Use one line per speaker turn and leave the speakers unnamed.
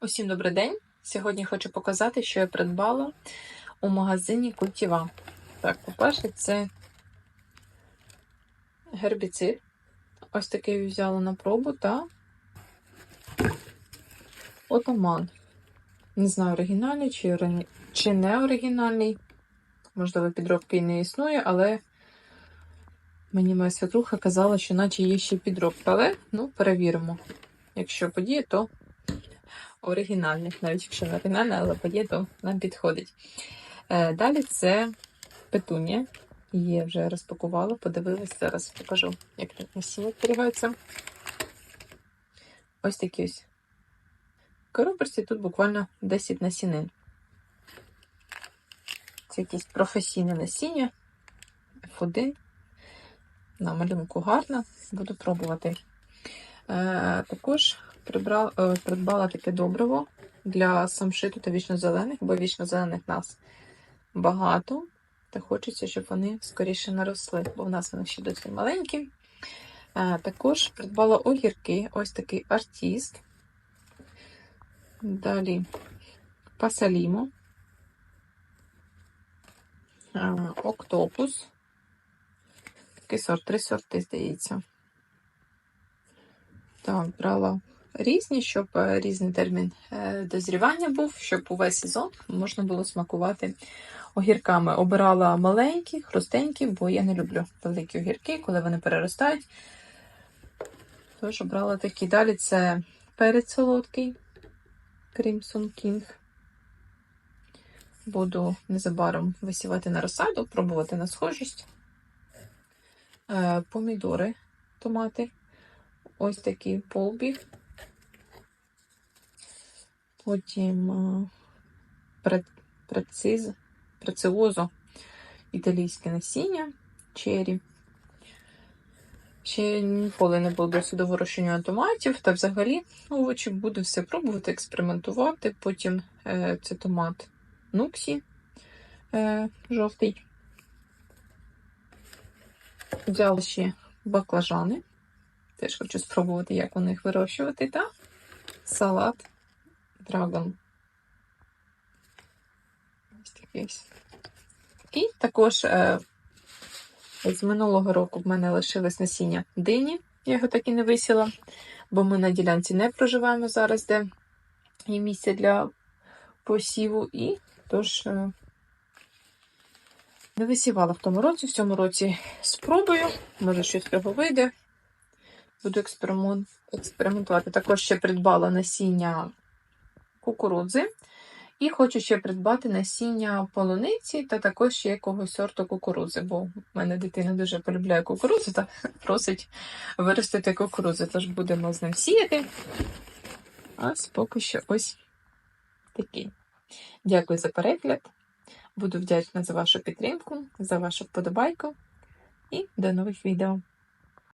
Усім добрий день! Сьогодні хочу показати, що я придбала у магазині Культіва. Так, по-перше, це гербіцид. Ось такий взяла на пробу та отаман. Не знаю, оригінальний чи, чи не оригінальний. Можливо, підробки і не існує, але мені моя свекруха казала, що наче є ще підробка. Але ну, перевіримо. Якщо подіє, то оригінальний, навіть якщо не оригінальний, але подє, то нам підходить. Е, далі це петунія. Її вже розпакувала, подивилась, зараз покажу, як насіння зберігається. Ось такі ось коробочці, тут буквально 10 насінин. Це якесь професійне насіння. F1. На малюнку гарно, буду пробувати. Е, також прибрала, е, придбала таке добриво для самшиту та вічнозелених, бо вічнозелених нас багато, та хочеться, щоб вони скоріше наросли, бо в нас вони ще досить маленькі. Е, також придбала огірки, ось такий артіст. Далі пасалімо, е, октопус. Такий сорт, три сорти, здається. Так, брала різні, щоб е, різний термін е, дозрівання був, щоб увесь сезон можна було смакувати огірками. Обирала маленькі, хрустенькі, бо я не люблю великі огірки, коли вони переростають. Тож обрала такі. Далі це перець солодкий Crimson King. Буду незабаром висівати на розсаду, пробувати на схожість. Е, Помідори, томати. Ось такий полбіг. Потім е, преціозо, італійське насіння, чері. Ще ніколи не було досвіду вирощення томатів, та взагалі овочі буду все пробувати, експериментувати. Потім е, це томат нуксі е, жовтий. Взяла ще баклажани. Теж хочу спробувати, як вони їх вирощувати. Та салат драгон. Ось також е, з минулого року в мене лишилось насіння дині. Я його так і не висіла, бо ми на ділянці не проживаємо зараз, де є місце для посіву. І тож е, не висівала в тому році, в цьому році спробую, може щось з цього вийде. Буду експеримент, експериментувати. Також ще придбала насіння кукурудзи. І хочу ще придбати насіння полуниці та також ще якогось сорту кукурудзи, бо в мене дитина дуже полюбляє кукурудзу та просить виростити кукурудзу. Тож будемо з ним сіяти. Ось поки що ось такий. Дякую за перегляд. Буду вдячна за вашу підтримку, за вашу вподобайку. І до нових відео.